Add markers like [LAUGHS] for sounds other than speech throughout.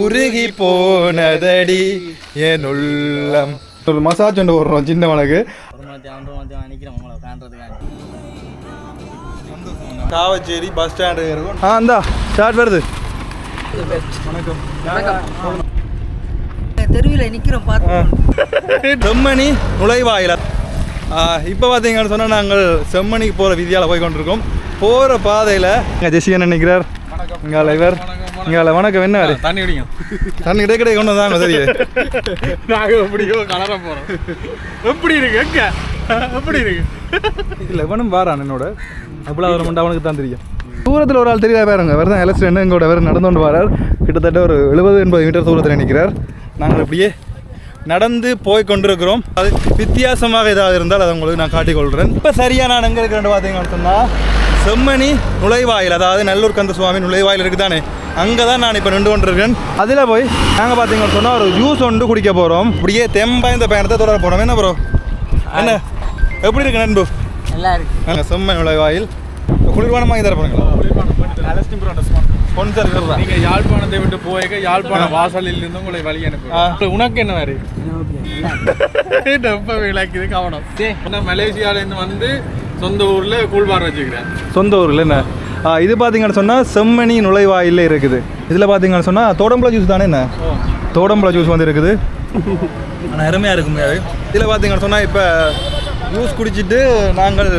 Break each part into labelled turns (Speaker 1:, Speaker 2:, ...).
Speaker 1: உருகி போனதடி என் உள்ளம். ஒரு மசாஜ் ஒன்று போடுறோம் சின்ன
Speaker 2: காண்றதுக்காக
Speaker 1: காவச்சேரி பஸ் ஸ்டாண்டு இருக்கும். ஆ இந்தா ஸ்டார்ட் வருது. வணக்கம்.
Speaker 3: தெருவில் நிற்கிறோம் பார்த்து
Speaker 1: செம்மணி [LAUGHS] நுழைவாயில இப்போ பார்த்தீங்கன்னு சொன்னால் நாங்கள் செம்மணிக்கு போகிற விதியால் போய் கொண்டிருக்கோம். போகிற பாதையில் எங்கள் ஜெசியன் நினைக்கிறார்? இங்கே இவர். இங்கே வணக்கம். என்ன
Speaker 2: தண்ணி குடிங்க.
Speaker 1: தண்ணி கிடை கிடை கொண்டு வந்தாங்க சரி
Speaker 2: நாங்கள் எப்படியோ கலர போகிறோம் எப்படி இருக்கு எங்க? எப்படி இருக்கு?
Speaker 1: இல்லை இவனும் வாரான் என்னோட. அப்படியே அவர் மட்டும் அவனுக்கு தான் தெரியும். தூரத்தில் ஒரு ஆள் தெரியல பாருங்க. வேறு தான் எலஸ்டன் எங்களோட வேறு நடந்து கொண்டு வரார். கிட்டத்தட்ட ஒரு எழுபது எண்பது மீட்டர் தூரத்தில் நிற்கிறார் நாங்கள் இப்படியே நடந்து போய் கொண்டிருக்கிறோம். அது வித்தியாசமாக ஏதாவது இருந்தால் அதை உங்களுக்கு நான் காட்டிக்கொள்கிறேன் இப்போ சரியாக நான் எங்கே இருக்கிறேன் பார்த்தீங்கன்னு சொன்னால் செம்மணி நுழைவாயில் அதாவது நல்லூர் கந்த சுவாமி நுழைவாயில் இருக்குதானே? அங்கே தான் நான் இப்போ நின்று கொண்டிருக்கேன் அதில் போய் நாங்கள் பார்த்தீங்கன்னு சொன்னால் ஒரு ஜூஸ் ஒன்று குடிக்க போகிறோம் இப்படியே தெம்பாய்ந்த பயணத்தை தொடர போகிறோம் என்ன ப்ரோ என்ன? எப்படி இருக்கு நண்பு?
Speaker 3: நல்லா இருக்கு.
Speaker 1: நாங்கள் செம்மணி நுழைவாயில். குளிர்பானம் வாங்கி தர போகிறீங்களா ஸ்பான்சர்
Speaker 2: நீங்க யாழ்ப்பாணத்தை விட்டு போயிருக்க யாழ்ப்பாணம் வாசலில் இருந்து உங்களை வழி அனுப்பு. உனக்கு என்ன மாதிரி? [LAUGHS] ரொம்ப விளக்குது கவனம். மலேசியால இருந்து வந்து சொந்த ஊர்ல கூழ்பார் வச்சுக்கிறேன்.
Speaker 1: சொந்த ஊரில் என்ன? இது பார்த்தீங்கன்னு சொன்னால் செம்மணி நுழைவாயிலே இருக்குது. இதில் பார்த்தீங்கன்னு சொன்னால் தோடம்பழ ஜூஸ் தானே என்ன? தோடம்பழ ஜூஸ் வந்து இருக்குது. [LAUGHS] ஆனால் அருமையாக இருக்கும் இதில் பார்த்தீங்கன்னு சொன்னால் இப்போ ஜூஸ் குடிச்சிட்டு நாங்கள்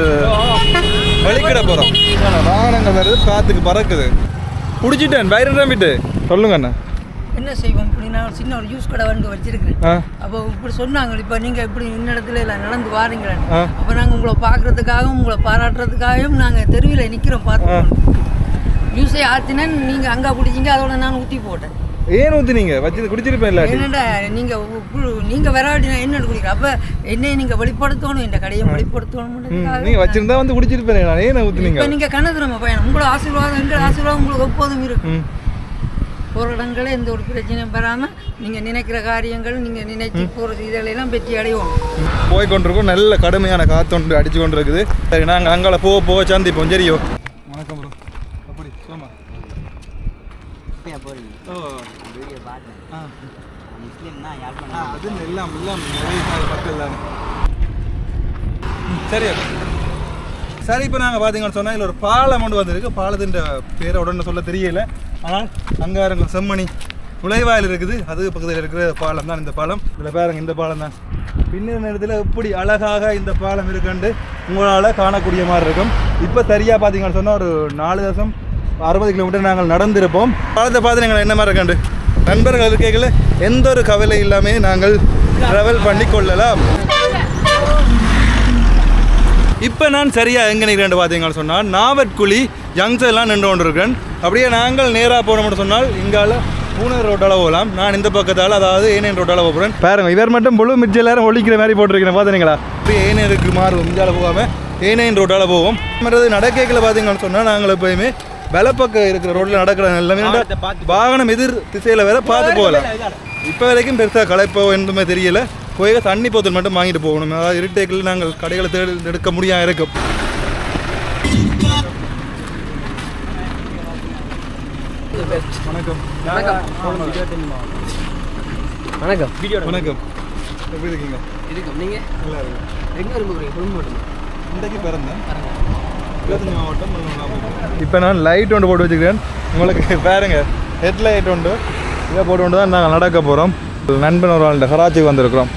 Speaker 1: வெளிக்கிட போகிறோம் வாகனங்கள் வருது காற்றுக்கு பறக்குது. குடிச்சிட்டேன் வயிறு நம்பிட்டு சொல்லுங்க அண்ணா.
Speaker 3: என்ன செய்வோம்? இப்படி நான் சின்ன ஒரு ஜூஸ் கடை வந்து வச்சிருக்கிறேன். அப்போ இப்படி சொன்னாங்க இப்போ நீங்கள் இப்படி இந்த இடத்துல எல்லாம் நடந்து வாரீங்களே. அப்போ நாங்கள் உங்களை பார்க்கறதுக்காகவும் உங்களை பாராட்டுறதுக்காகவும் நாங்கள் தெருவில் நிற்கிறோம் பார்த்து ஜூஸை ஆற்றினா நீங்கள் அங்கே குடிச்சிங்க அதோட நான் ஊற்றி போட்டேன்.
Speaker 1: ஏன் ஊற்றுனீங்க வச்சு குடிச்சிருப்பேன் இல்லாட்டி
Speaker 3: என்னடா நீங்கள் நீங்கள் வராட்டி நான் என்ன குடிக்கிறேன். அப்போ என்னை நீங்கள் வெளிப்படுத்தணும் இந்த கடையை வெளிப்படுத்தணும்
Speaker 1: நீங்கள் வச்சிருந்தா வந்து குடிச்சிருப்பேன் நான் ஏன் ஊற்றுனீங்க
Speaker 3: இப்போ நீங்கள் கனதுரம பயணம். உங்களோட ஆசீர்வாதம் எங்கள் ஆசீர்வாதம் உங்களுக்கு எப்போதும் இருக்கும். இடங்கள எந்த ஒரு பிரச்சனையும் பெறாமல் நீங்கள் நினைக்கிற காரியங்கள் நீங்கள் நினைச்சு போகிற இதெல்லாம் வெற்றி அடைவோம்.
Speaker 1: போய் கொண்டிருக்கோம் நல்ல கடுமையான காத்தொண்டு அடிச்சு கொண்டு இருக்குது சரி நாங்கள் அங்கால போக போக சந்திப்போம். சரியோ? வணக்கம் ப்ரோ அப்படி சோமா. ஓ. ஆ. ஆ, அது எல்லாம் எல்லாம் மக்கள் தானே. சரி சரி இப்போ நாங்கள் பார்த்தீங்கன்னு சொன்னால் இதில் ஒரு பாலம் கொண்டு வந்திருக்கு. பாலத்தின் பேரை உடனே சொல்ல தெரியல. ஆனால் அங்கே இருங்க செம்மணி நுழைவாயில் இருக்குது. அது பக்கத்தில் இருக்கிற பாலம் தான் இந்த பாலம். இதில் பாருங்க இந்த பாலம் தான். பின்னர் நேரத்தில் எப்படி அழகாக இந்த பாலம் இருக்குன்னு உங்களால் காணக்கூடிய மாதிரி இருக்கும். இப்போ சரியாக பார்த்தீங்கன்னு சொன்னால் ஒரு நாலு தசம் அறுபது கிலோமீட்டர் நாங்கள் நடந்திருப்போம். பாலத்தை பார்த்து நீங்கள் என்ன மாதிரி இருக்காண்டு நண்பர்கள் இருக்கைகளில் எந்த ஒரு கவலை இல்லாமல் நாங்கள் ட்ராவல் பண்ணி கொள்ளலாம். இப்போ நான் சரியாக எங்கே நிற்கிறேன் பார்த்தீங்கன்னு சொன்னால் நாவற்குழி ஜங்ஷன்லாம் நின்று கொண்டிருக்கேன் அப்படியே நாங்கள் நேராக போனோம்னு சொன்னால் இங்கால பூனர் ரோட்டால் போகலாம். நான் இந்த பக்கத்தால் அதாவது ஏனையன் ரோட்டால் போகிறேன் பாருங்க இவர் மட்டும் முழு மிச்ச எல்லாரும் ஒழிக்கிற மாதிரி போட்டிருக்கிறேன். பார்த்தீங்களா அப்படியே ஏனையருக்கு மாறுவோம் இந்தியாவில் போகாமல் ஏனையன் ரோட்டால் போவோம். மற்றது நடக்கல பார்த்தீங்கன்னு சொன்னால் நாங்கள் எப்போயுமே வலப்பக்கம் இருக்கிற ரோட்டில் நடக்கிற எல்லாமே வாகனம் எதிர் திசையில் வேற பார்த்து போகலாம். இப்போ வரைக்கும் பெருசாக களைப்போ எதுவுமே தெரியல. போய் தண்ணி போத்தல் மட்டும் வாங்கிட்டு போகணும். அதாவது இருட்டேக்கில் நாங்கள் கடைகளை தேடி எடுக்க முடியாம இருக்கும். வணக்கம்.
Speaker 3: வணக்கம்.
Speaker 1: வணக்கம். எப்படி இருக்கீங்க?
Speaker 3: இருக்கும். நீங்கள்
Speaker 1: நல்லா இருக்கு
Speaker 3: எங்கே விரும்புகிறீங்க குடும்பம்
Speaker 1: இன்றைக்கு பிறந்தேன். இருபத்தஞ்சி மாவட்டம் இப்போ நான் லைட் ஒன்று போட்டு வச்சுக்கிறேன். உங்களுக்கு [LAUGHS] பாருங்க. ஹெட் லைட் ஒன்று. இதை போட்டு கொண்டு தான் நாங்கள் நடக்க போகிறோம் நண்பன் ஒரு ஆள் கராச்சிக்கு வந்திருக்கிறோம்.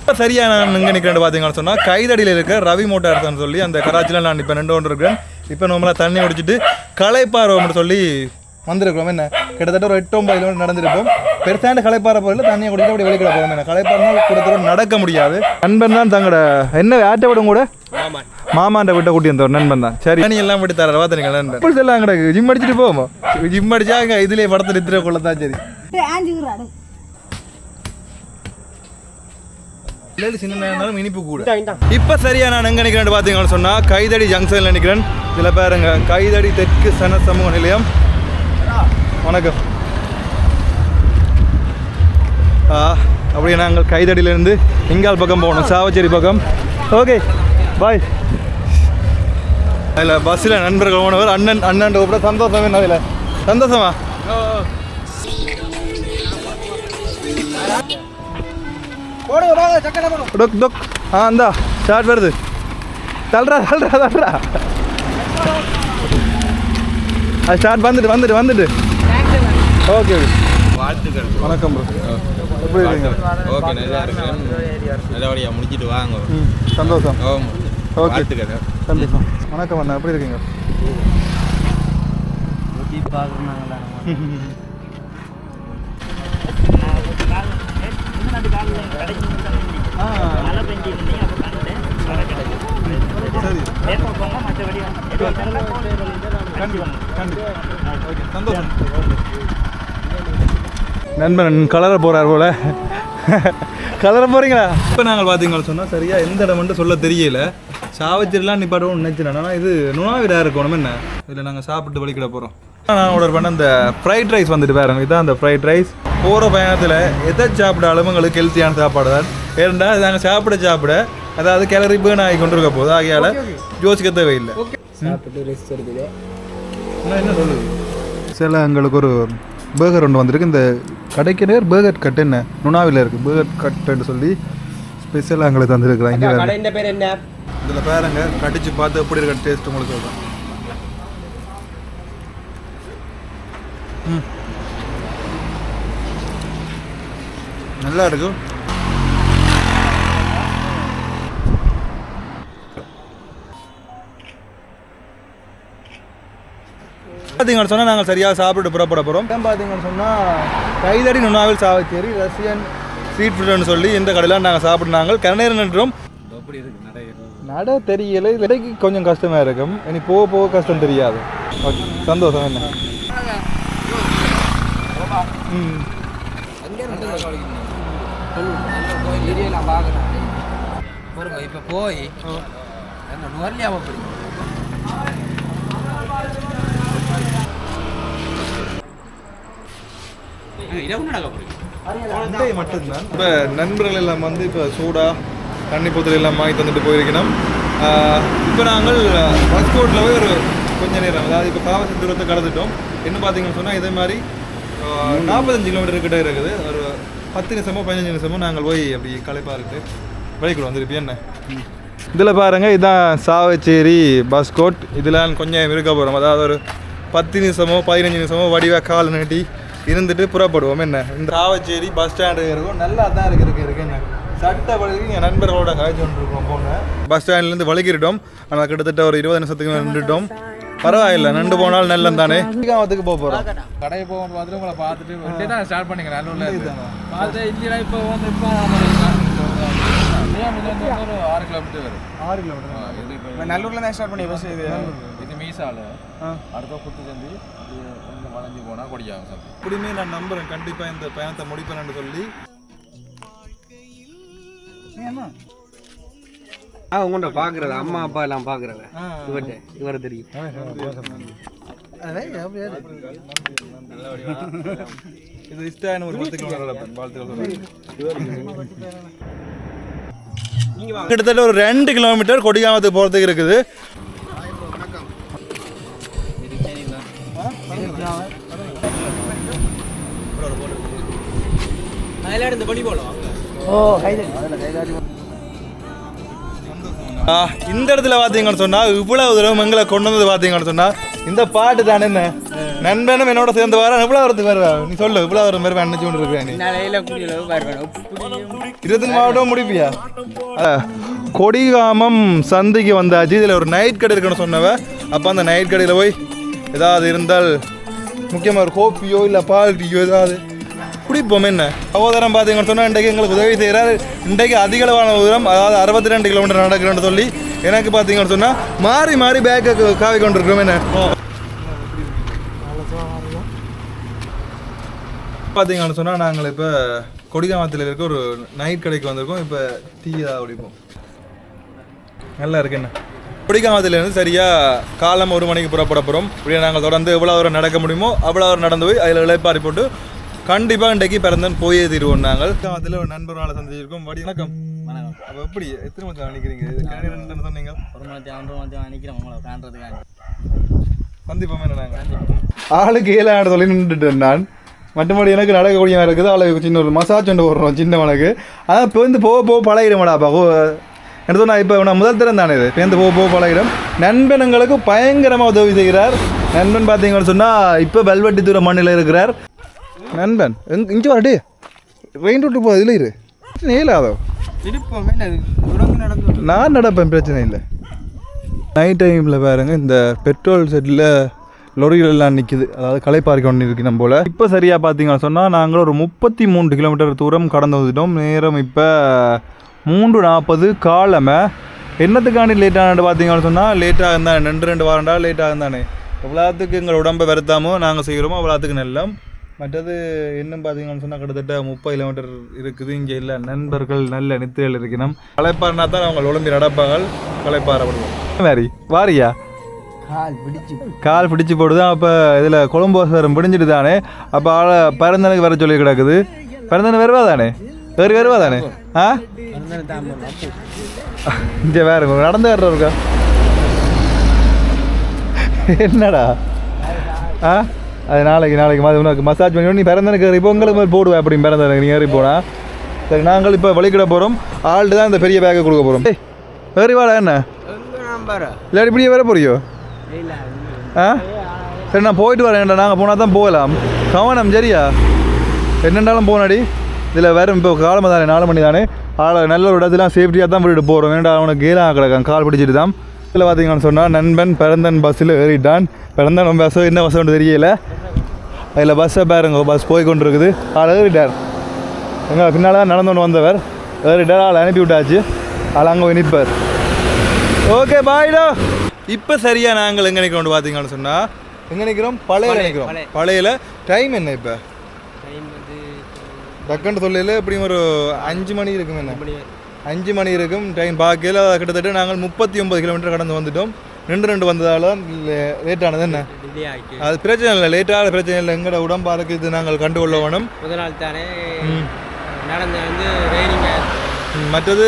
Speaker 1: இப்போ சரியாக நான் இங்கே நிற்கிறேன் பார்த்தீங்கன்னு சொன்னால் கைதடியில் இருக்க ரவி மோட்டார்ஸ்னு சொல்லி அந்த கராச்சியில் நான் இப்போ நின்று கொண்டு இருக்கிறேன் இப்போ நம்மளாக தண்ணி குடிச்சிட்டு களைப்பாரோம்னு சொல்லி வந்திருக்கிறோம். என்ன? கிட்டத்தட்ட ஒரு எட்டு ஒன்பது கிலோமீட்டர் நடந்திருப்போம். பெருசாண்ட களைப்பாற போதில் தண்ணியை குடிச்சிட்டு அப்படி வெளிக்கிட போவோம் என்ன? களைப்பாறுனால் கூட நடக்க முடியாது. நண்பன் தான் தங்களோட என்ன ஆட்டை விடும் கூட? மாமாண்ட விட்ட கூட்டி வந்தவர் நண்பன் தான். சரி. தண்ணி எல்லாம் விட்டு தர பார்த்துருங்க நண்பன். இப்படி எல்லாம் கிடக்கு ஜிம் அடிச்சுட்டு போவோம்? ஜிம் அடிச்சா அங்கே இதுலேயே படத்தில் நித்திர கொள்ள தான் சரி. இல்லை சின்ன இனிப்பு கூட. இப்போ சரியா நான் எங்கே நிற்கிறேன் பார்த்தீங்கன்னு சொன்னால் கைதடி ஜங்ஷனில் நிற்கிறேன் இதில் பாருங்க கைதடி தெற்கு சன சமூக நிலையம் வணக்கம். அப்படியே நாங்கள் கைதடியிலேருந்து இங்கால் பக்கம் போகணும் சாவச்சேரி பக்கம். Okay bye. இல்லை பஸ்ஸில் நண்பர்கள் போனவர் அண்ணன் அண்ணன் கூப்பிட சந்தோஷம் என்ன அதில் சந்தோஷமா? டொக் டொக். ஆ இந்தா ஷார்ட் வருது. தள்ளுறா தள்ளுறா தள்ளுறா அது ஸ்டார்ட் வந்துட்டு வந்துட்டு வந்துட்டு. ஓகே
Speaker 4: வாழ்த்துக்கள்.
Speaker 1: வணக்கம் ப்ரோ எப்படி இருக்கீங்க?
Speaker 4: ஓகே நல்லா இருக்கேன். நல்லபடியாக முடிச்சிட்டு வாங்க
Speaker 1: சந்தோஷம். ஓகே
Speaker 4: வாழ்த்துக்கள்.
Speaker 1: சந்தோஷம் வணக்கம் அண்ணா எப்படி இருக்கீங்க? ஆ சரி நண்பன் கலர போகிறார் போல. கலர போகிறீங்களா இப்போ நாங்கள் பார்த்தீங்களா சொன்னால் சரியாக எந்த இடம் மட்டும் சொல்ல தெரியல. சாவச்சிரிலாம் நிப்பாட்டவும் நினச்சினேன் ஆனால் இது நுணாவிடா இருக்கணும் என்ன? இதில் நாங்கள் சாப்பிட்டு வலிக்கிட போகிறோம் நான் ஆர்டர் பண்ண அந்த ஃப்ரைட் ரைஸ் வந்துட்டு பாருங்க இதான் அந்த ஃப்ரைட் ரைஸ் போகிற பயணத்தில் எதை சாப்பிட்டாலும் எங்களுக்கு ஹெல்த்தியான சாப்பாடு தான் ஏன்னா நாங்கள் சாப்பிட சாப்பிட அதாவது கேலரி பேர்ன் ஆகி கொண்டு இருக்க போகுது. ஆகையால் யோசிக்க தேவையில்லை. என்ன சொல்லுது? சில எங்களுக்கு ஒரு பேர்கர் ஒன்று வந்திருக்கு. இந்த கடைக்கு நேர் பேர்கர் கட் என்ன? நுணாவில் இருக்குது பேர்கர் கட்டுன்னு சொல்லி ஸ்பெஷலாக எங்களுக்கு தந்துருக்குறாங்க. இங்கே
Speaker 4: கடையின் பேர் என்ன?
Speaker 1: இதில் பாருங்க கடிச்சு பார்த்து எப்படி இருக்க டேஸ்ட் உங்களுக்கு சொல்கிறேன் ம். நல்லா இருக்கும் பார்த்தீங்கன்னு சொன்னால் நாங்கள் சரியாக சாப்பிட்டு புறப்பட போகிறோம் பார்த்தீங்கன்னு சொன்னால் கைதடி நுணாவில் சாவச்சேரி ரஷ்யன் ஸ்ட்ரீட் ஃபுட்னு சொல்லி இந்த கடையில் நாங்கள் சாப்பிட்னாங்க கரநேரம் நின்றோம்.
Speaker 4: எப்படி நடை
Speaker 1: தெரியல இடைக்கு கொஞ்சம் கஷ்டமாக இருக்கும். இனி போக போக கஷ்டம் தெரியாது. ஓகே சந்தோஷம் என்ன? ம்.
Speaker 5: இப்போ போய்
Speaker 1: மட்டும்தான். இப்போ நண்பர்கள் எல்லாம் வந்து இப்போ சூடா தண்ணி போத்தல் எல்லாம் வாங்கி தந்துட்டு போயிருக்கணும். இப்போ நாங்கள் பஸ்கோட்டில் போய் ஒரு கொஞ்ச நேரம் அதாவது இப்போ காவசி தூரத்தை கடந்துட்டோம். என்ன பார்த்தீங்கன்னு சொன்னால் இதே மாதிரி நாற்பத்தஞ்சு கிலோமீட்டர் கிட்ட இருக்குது. ஒரு பத்து நிமிஷமோ பதினஞ்சு நிமிஷமோ நாங்கள் போய் அப்படி களைப்பாக இருக்கு வழிக்கூட வந்துருப்பி என்ன? இதில் பாருங்கள் இதான் சாவச்சேரி பஸ்கோட் இதில் கொஞ்சம் இருக்க போகிறோம் அதாவது ஒரு பத்து நிமிஷமோ பதினஞ்சு நிமிஷமோ வடிவாக கால் நீட்டி இருந்துட்டு புறப்படுவோம். என்ன? இந்த சாவச்சேரி பஸ் ஸ்டாண்டு இருக்கும். நல்லா தான் இருக்கு இருக்கு இருக்கு என்ன? சட்டப்படி என் நண்பர்களோட காய்ச்சி கொண்டிருக்கோம். போனேன் பஸ் ஸ்டாண்ட்லேருந்து வலிக்கிட்டோம் ஆனால் கிட்டத்தட்ட ஒரு இருபது நிமிஷத்துக்கு நின்றுட்டோம். பரவாயில்ல நண்டு போனால் நல்லம் தானே கிராமத்துக்கு போக போகிறோம்
Speaker 2: கடை போகும் பார்த்துட்டு உங்களை பார்த்துட்டு தான் ஸ்டார்ட் பண்ணிங்க நல்லூர்ல இருந்து. பார்த்துட்டு இல்லையா இப்போ வந்து இப்போ ஆறு கிலோமீட்டர் வரும்.
Speaker 1: ஆறு கிலோமீட்டர்
Speaker 4: நல்லூர்ல தான் ஸ்டார்ட் பண்ணி பஸ் இது.
Speaker 1: ஆ.
Speaker 2: அடுத்த குத்து சந்தி கொஞ்சம் வளைஞ்சு போனால் கொடியாகும் சந்தி
Speaker 1: அப்படியுமே நான் நம்புறேன். கண்டிப்பாக இந்த பயணத்தை முடிப்பேன்னு சொல்லி.
Speaker 5: ஆ உங்கள்கிட்ட பார்க்குறது அம்மா அப்பா எல்லாம் பார்க்குறவ இவர்கிட்ட இவரை தெரியும்.
Speaker 1: இது இஷ்டான ஒரு பத்து கிலோமீட்டர் வாழ்த்துக்கள் கிட்டத்தட்ட ஒரு ரெண்டு கிலோமீட்டர் கொடிகாமத்துக்கு போகிறதுக்கு இருக்குது. இந்த இடத்துல பார்த்தீங்கன்னு சொன்னா இவ்வளவு தூரம் எங்களை கொண்டு வந்து பார்த்தீங்கன்னு சொன்னா இந்த பாட்டு தானே என்ன? நண்பனும் என்னோட சேர்ந்து வர இவ்வளவு வரத்துக்கு வருவா? நீ சொல்லு இவ்வளவு வர மாதிரி அணைச்சு கொண்டு
Speaker 5: வருவேன்
Speaker 1: இருபத்தி மாவட்டம் முடிப்பியா? ஆ, கொடிகாமம் சந்தைக்கு வந்தாச்சு. இதில் ஒரு நைட் கடை இருக்குன்னு சொன்னவ அப்போ அந்த நைட் கடையில் போய் ஏதாவது இருந்தால் முக்கியமாக ஒரு கோப்பியோ இல்லை பால் டீயோ ஏதாவது குடிப்போம். என்ன? சகோதரம் பார்த்தீங்கன்னு சொன்னால் இன்றைக்கு எங்களுக்கு உதவி செய்கிறார் இன்றைக்கு அதிக அளவான தூரம் அதாவது அறுபத்தி ரெண்டு கிலோமீட்டர் நடக்கிறேன்னு சொல்லி எனக்கு பார்த்தீங்கன்னு சொன்னால் மாறி மாறி பேக்கை காவி கொண்டிருக்கிறோம். என்ன? பார்த்தீங்கன்னு சொன்னால் நாங்கள் இப்போ கொடிகாமத்தில் இருக்க ஒரு நைட் கடைக்கு வந்திருக்கோம். இப்போ தீயாக குடிப்போம். நல்லா இருக்கு. என்ன? கொடிகாமத்திலேருந்து சரியாக காலம் ஒரு மணிக்கு புறப்பட போகிறோம் இப்படியே நாங்கள் தொடர்ந்து எவ்வளோ தூரம் நடக்க முடியுமோ அவ்வளோ தூரம் நடந்து போய் அதில் இழைப்பாரி போட்டு கண்டிப்பாக இன்றைக்கு பிறந்தன் போயே தீருவோம் நாங்கள். கொடிகாமத்தில் ஒரு நண்பர்களை சந்திச்சிருக்கோம். வடி வணக்கம். அப்போ எப்படி எத்தனை மணி நினைக்கிறீங்க ரெண்டு சொன்னீங்க
Speaker 5: ஒரு மணி ஒன்றரை மணி நிற்கிறோம் உங்களை காண்றதுக்காக
Speaker 1: சந்திப்போமே நாங்கள்? ஆளுக்கு ஏழாயிரம் சொல்லி நின்றுட்டேன் நான். மற்றபடி எனக்கு நடக்கக்கூடிய இருக்குது. அதில் சின்ன ஒரு மசாஜ் ஒன்று போடுறோம் சின்னவனுக்கு இப்போ வந்து போக போக பழகிடுமாடாப்பா என்ன சொன்னா இப்போ நான் முதல் திறம் தானே இது. பேருந்து போக போக பழகிடும். நண்பனுங்களுக்கு பயங்கரமாக உதவி செய்கிறார். நண்பன் பார்த்தீங்கன்னு சொன்னால் இப்போ வெல்வெட்டி தூர மண்ணில் இருக்கிறார். நண்பன் எங் இங்கே வரட்டு ரெயின் ரோட்டு போ இதில் இரு.
Speaker 5: பிரச்சனை இல்லை அதோ நடந்து
Speaker 1: நான் நடப்பேன் பிரச்சனை இல்லை. நைட் டைமில் பாருங்க இந்த பெட்ரோல் செட்டில் லொரிகள் எல்லாம் நிற்கிது அதாவது களைப்பார்க்க ஒன்று இருக்குது நம்ம போல். இப்போ சரியாக பார்த்தீங்கன்னா சொன்னால் நாங்கள் ஒரு முப்பத்தி மூன்று கிலோமீட்டர் தூரம் கடந்து வந்துட்டோம். நேரம் இப்போ மூன்று நாற்பது. காலமை. என்னத்துக்காண்டி லேட் பார்த்தீங்கன்னு சொன்னால் லேட்டாக இருந்தானே ரெண்டு ரெண்டு வாரண்டா லேட்டாக இருந்தானே எவ்வளோத்துக்கு எங்கள் உடம்பை வருத்தாமோ நாங்கள் செய்கிறோமோ அவ்வளோத்துக்கு நல்லம். மற்றது இன்னும் பார்த்தீங்கன்னு சொன்னால் கிட்டத்தட்ட முப்பது கிலோமீட்டர் இருக்குது. இங்கே இல்லை நண்பர்கள் நல்ல நித்திரைகள் இருக்கணும். களைப்பாருனா தான் அவங்க உடம்பி நடப்பாங்கள் களைப்பாறப்படுவோம் வேறி வாரியா?
Speaker 5: கால் பிடிச்சு.
Speaker 1: கால் பிடிச்சு போடுது அப்போ இதில் கொழம்பு வசரம் பிடிஞ்சிட்டு தானே அப்போ ஆளை பிறந்தனுக்கு வர சொல்லி கிடக்குது. பிறந்தனு வருவா தானே வேறு வருவா தானே ஆ? இங்கே வேறு நடந்து வர்ற இருக்கா என்னடா? ஆ? அது நாளைக்கு நாளைக்கு மாதிரி உனக்கு மசாஜ் பண்ணி நீ பிறந்தனுக்கு ஏறி இப்போ உங்களுக்கு மாதிரி போடுவேன் அப்படி பிறந்தனுக்கு நீ ஏறி போனால் சரி நாங்கள் இப்போ வழிக்கிட போகிறோம் ஆள்கிட்ட தான் இந்த பெரிய பேக்கை கொடுக்க போகிறோம் ஏய் வேறு வாடா என்ன? இல்லை இப்படியே வேற போறியோ? ஆ? சரி நான் போயிட்டு வரேன்டா நாங்கள் போனால் தான் போகலாம். கவனம் சரியா? என்னென்னாலும் போனாடி. இதில் வேறு இப்போ காலமாக தானே நாலு மணி தானே ஆளை நல்ல ஒரு இடத்துல சேஃப்டியாக தான் விட்டுட்டு போகிறோம் ஏன்டா அவனுக்கு கீழே கிடக்கான் கால் பிடிச்சிட்டு தான். இதில் பார்த்தீங்கன்னு சொன்னால் நண்பன் பிறந்தன் பஸ்ஸில் ஏறிட்டான். பிறந்தன் பஸ் என்ன பஸ் ஒன்று தெரியல. அதில் பஸ்ஸை பாருங்க பஸ் போய் கொண்டு இருக்குது ஆள் ஏறிட்டார். எங்கள் பின்னால் தான் நடந்து கொண்டு வந்தவர். ஏறிட்டார் ஆள் அனுப்பி விட்டாச்சு. ஆள் அங்கே நிற்பார். ஓகே பாய்டா இப்போ சரியா நாங்கள் எங்கே நிற்கிறோம் பார்த்தீங்கன்னு சொன்னால் எங்கே நிற்கிறோம்? பழையில நிற்கிறோம். பழையில டைம் என்ன இப்போ? டக்குன்னு சொல்லல எப்படியும் ஒரு அஞ்சு மணி இருக்கும் என்ன அஞ்சு மணி இருக்கும் டைம் பார்க்கல கிட்டத்தட்ட நாங்கள் முப்பத்தி ஒன்பது கிலோமீட்டர் கடந்து வந்துட்டோம். ரெண்டு ரெண்டு வந்ததால லேட்டானது என்ன? அது பிரச்சனை இல்லை லேட்டான பிரச்சனை இல்லை. எங்களோட உடம்பாருக்கு இது நாங்கள் கண்டுகொள்ள வேணும்.
Speaker 5: முதல் நாள் தானே. நடந்து வந்து
Speaker 1: மற்றது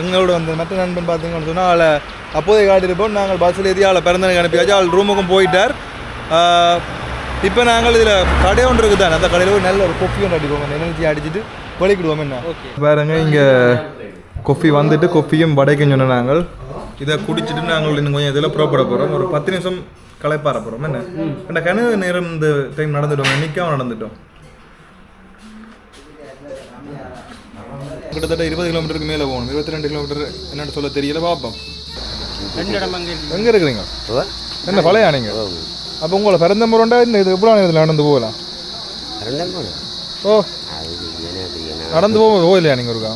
Speaker 1: எங்களோட வந்து மற்ற நண்பன் பார்த்தீங்கன்னு சொன்னால் அவளை அப்போதே காட்டியிருப்போம். நாங்கள் பஸ்ஸில் ஏறி அவளை பிறந்தனுக்கு அனுப்பியாச்சு. அவள் ரூமுக்கும் போயிட்டார். இப்போ நாங்கள் இதில் கடை ஒன்று இருக்குது தானே அந்த கடையில் ஒரு நல்ல ஒரு கொஃபி ஒன்று அடிப்போம். எனர்ஜி அடிச்சுட்டு வலிக்கிடுவோம் என்ன? பாருங்க இங்கே கொஃபி வந்துட்டு கொஃபியும் வடைக்கும் சொன்ன நாங்கள். இதை குடிச்சிட்டு நாங்கள் இன்னும் கொஞ்சம் இதில் புறப்பட போகிறோம் ஒரு பத்து நிமிஷம் களைப்பாற போகிறோம் என்ன? அந்த கனவு நேரம் இந்த டைம் நடந்துட்டோம். நிற்காம நடந்துட்டோம். கிட்டத்தட்ட இருபது கிலோமீட்டருக்கு மேலே போகணும். இருபத்தி ரெண்டு கிலோமீட்டர் என்னன்னு சொல்ல தெரியல. பார்ப்போம். எங்கே இருக்கிறீங்க? என்ன பழைய நீங்க அப்போ உங்களை பிறந்த முறண்டா இந்த இது எவ்வளோ நேரத்தில் நடந்து போகலாம்? ஓ. நடந்து போக போகலையா நீங்கள் இருக்கா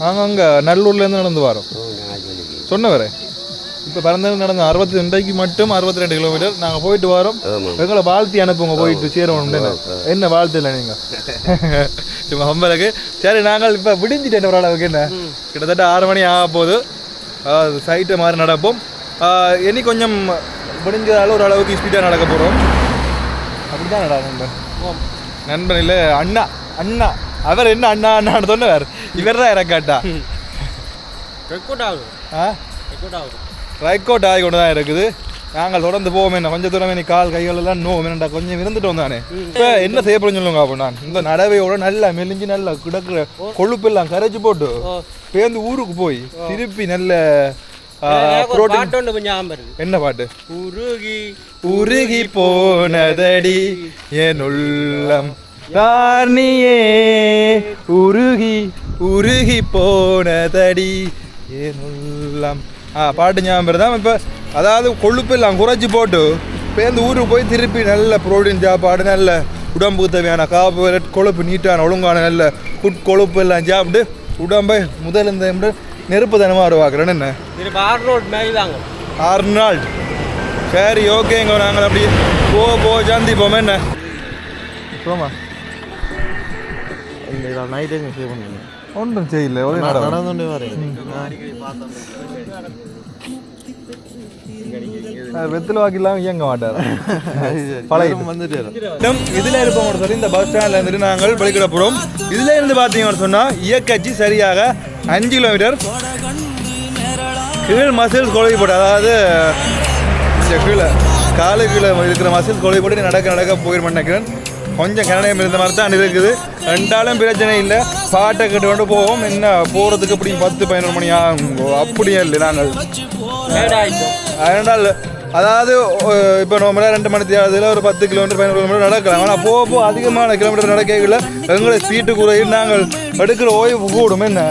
Speaker 1: நாங்கள் அங்கே நல்லூர்லேருந்து நடந்து வரோம். சொன்ன வரேன் இப்போ பிறந்தது நடந்த அறுபத்தி ரெண்டைக்கு மட்டும் அறுபத்தி ரெண்டு கிலோமீட்டர் நாங்கள் போயிட்டு வரோம். எங்களை வாழ்த்தி அனுப்புங்க போயிட்டு சேரணும் என்ன? வாழ்த்து இல்லை நீங்கள் [LAUGHS] சும்மா ஹம்பலுக்கு சரி நாங்கள் இப்போ விடிஞ்சிட்டேன் ஒரு அளவுக்கு என்ன கிட்டத்தட்ட ஆறு மணி ஆக போகுது. சைட்டை மாதிரி நடப்போம். இனி கொஞ்சம் விடிஞ்சதால ஒரு அளவுக்கு ஸ்பீடாக நடக்க போகிறோம் அப்படிதான் நடா நண்பன் நண்பன் இல்லை அண்ணா. அண்ணா. அவர் என்ன அண்ணா அண்ணான்னு சொன்னவர். இவர் தான் இறக்காட்டா
Speaker 5: ரெக்கார்ட் ஆகுது.
Speaker 1: ஆ?
Speaker 5: ரெக்கார்ட் ஆகுது.
Speaker 1: ஆகி கொண்டு தான் இருக்குது. நாங்கள் தொடர்ந்து போவோம் என்ன கொஞ்சம் தூரம் நீ கால் கைகள் எல்லாம் நோ வேண்டாம் கொஞ்சம் இருந்துட்டோம் தானே. இப்போ என்ன செய்ய போறேன்னு சொல்லுங்க அப்போ நான். இந்த நடவையோட நல்லா மெலிஞ்சு நல்லா கிடக்குற கொழுப்பு எல்லாம் கரைச்சி போட்டு பேருந்து ஊருக்கு போய் திருப்பி நல்ல என்ன பாட்டு?
Speaker 5: உருகி
Speaker 1: உருகி போனதடி என் உள்ளம் தார்னியே உருகி உருகி போனதடி. உள்ளம்? ஆ பாட்டு ஞாபகம் தான் இப்போ அதாவது கொழுப்பு எல்லாம் குறைச்சி போட்டு பேருந்து ஊருக்கு போய் திருப்பி நல்ல புரோட்டீன் சாப்பாடு நல்ல உடம்புக்கு தேவையான காப்பு கொழுப்பு நீட்டான ஒழுங்கான நல்ல குட் கொழுப்பு எல்லாம் சாப்பிட்டு உடம்பை முதல் இந்த நெருப்பு தனமாக உருவாக்குறேன்னு என்ன? ஆர்னால்ட் சரி ஓகேங்க நாங்கள் அப்படி போ போ சந்திப்போம். என்ன? போமா
Speaker 4: நைட்டே சேவ் பண்ணுங்க
Speaker 1: ஒன்றும் செய்யல ஒரே நடம்.
Speaker 4: நடந்துட்டு வரேன்
Speaker 1: வெத்தலை வாக்கிலாம் இயங்க மாட்டார் பழைய
Speaker 4: வந்துட்டு
Speaker 1: இதுல இருப்போம் சரி இந்த பஸ் ஸ்டாண்ட்ல இருந்துட்டு நாங்கள் வெளிக்கிட போறோம் இதுல இருந்து பாத்தீங்கன்னு சொன்னா இயக்கச்சி சரியாக அஞ்சு கிலோமீட்டர் கீழ் மசில்ஸ் கொலை போட்டு அதாவது இந்த கீழே காலு கீழே இருக்கிற மசில்ஸ் கொலை போட்டு நடக்க நடக்க போயிடும் நினைக்கிறேன் கொஞ்சம் கனடையம் இருந்த மாதிரி தான் இருக்குது. ரெண்டாலும் பிரச்சனை இல்லை. பாட்டை கேட்டு கொண்டு போவோம். என்ன போகிறதுக்கு அப்படி பத்து பதினொரு மணி ஆகும். அப்படியே இல்லை நாங்கள். ரெண்டாள் அதாவது இப்போ நம்ம ரெண்டு மணி தேதியில் ஒரு பத்து கிலோமீட்டர் பதினோரு கிலோமீட்டர் நடக்கலாம். ஆனால் போக போக அதிகமான கிலோமீட்டர் நடக்கல எங்களை சீட்டு குறையும். நாங்கள் எடுக்கிற ஓய்வு கூடும். என்ன?